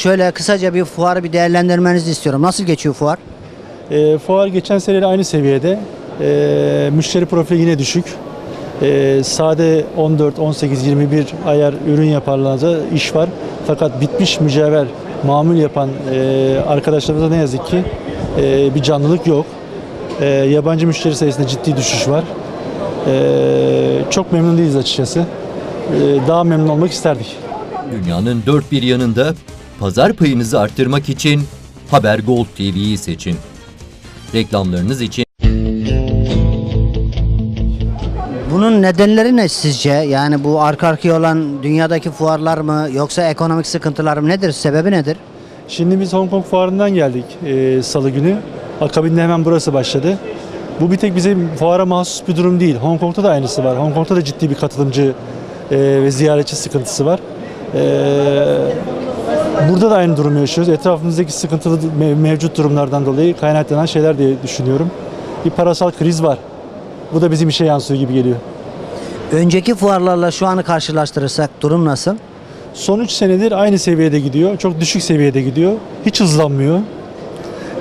Şöyle kısaca bir fuarı bir değerlendirmenizi istiyorum. Nasıl geçiyor fuar? E, fuar geçen seneyle aynı seviyede. E, müşteri profili yine düşük. E, sade 14, 18, 21 ayar ürün yaparlarsa iş var. Fakat bitmiş mücevher mamul yapan e, arkadaşlarımızda ne yazık ki e, bir canlılık yok. E, yabancı müşteri sayısında ciddi düşüş var. E, çok memnun değiliz açıkçası. E, daha memnun olmak isterdik. Dünyanın dört bir yanında pazar payınızı arttırmak için Haber Gold TV'yi seçin. Reklamlarınız için Bunun nedenleri ne sizce? Yani bu arka arkaya olan dünyadaki fuarlar mı yoksa ekonomik sıkıntılar mı nedir? Sebebi nedir? Şimdi biz Hong Kong fuarından geldik e, salı günü. Akabinde hemen burası başladı. Bu bir tek bizim fuara mahsus bir durum değil. Hong Kong'da da aynısı var. Hong Kong'da da ciddi bir katılımcı e, ve ziyaretçi sıkıntısı var. E, burada da aynı durumu yaşıyoruz. Etrafımızdaki sıkıntılı mev- mevcut durumlardan dolayı kaynaklanan şeyler diye düşünüyorum. Bir parasal kriz var. Bu da bizim işe yansıyor gibi geliyor. Önceki fuarlarla şu anı karşılaştırırsak durum nasıl? Son 3 senedir aynı seviyede gidiyor. Çok düşük seviyede gidiyor. Hiç hızlanmıyor.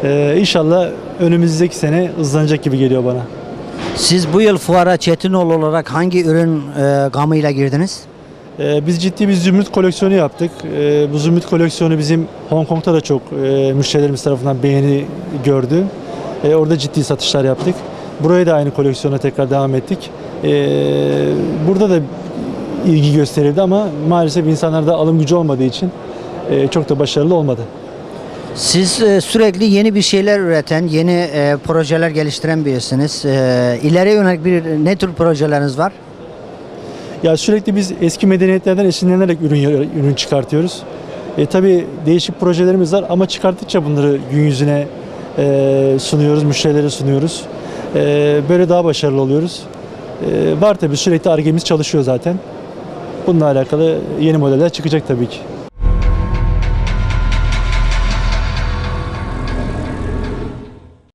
Ee, inşallah önümüzdeki sene hızlanacak gibi geliyor bana. Siz bu yıl fuara Çetinoğlu olarak hangi ürün e, gamıyla girdiniz? Ee, biz ciddi bir zümrüt koleksiyonu yaptık. Ee, bu zümrüt koleksiyonu bizim Hong Kong'da da çok e, müşterilerimiz tarafından beğeni gördü. Ee, orada ciddi satışlar yaptık. Buraya da aynı koleksiyona tekrar devam ettik. Burada da ilgi gösterildi ama maalesef insanlarda alım gücü olmadığı için e, çok da başarılı olmadı. Siz e, sürekli yeni bir şeyler üreten, yeni projeler geliştiren birisiniz. E, ileriye yönelik bir ne tür projeleriniz var? Ya sürekli biz eski medeniyetlerden esinlenerek ürün ürün çıkartıyoruz. E, tabii değişik projelerimiz var ama çıkarttıkça bunları gün yüzüne e, sunuyoruz, müşterilere sunuyoruz. E, böyle daha başarılı oluyoruz. E, var tabii sürekli argemiz çalışıyor zaten. Bununla alakalı yeni modeller çıkacak tabii ki.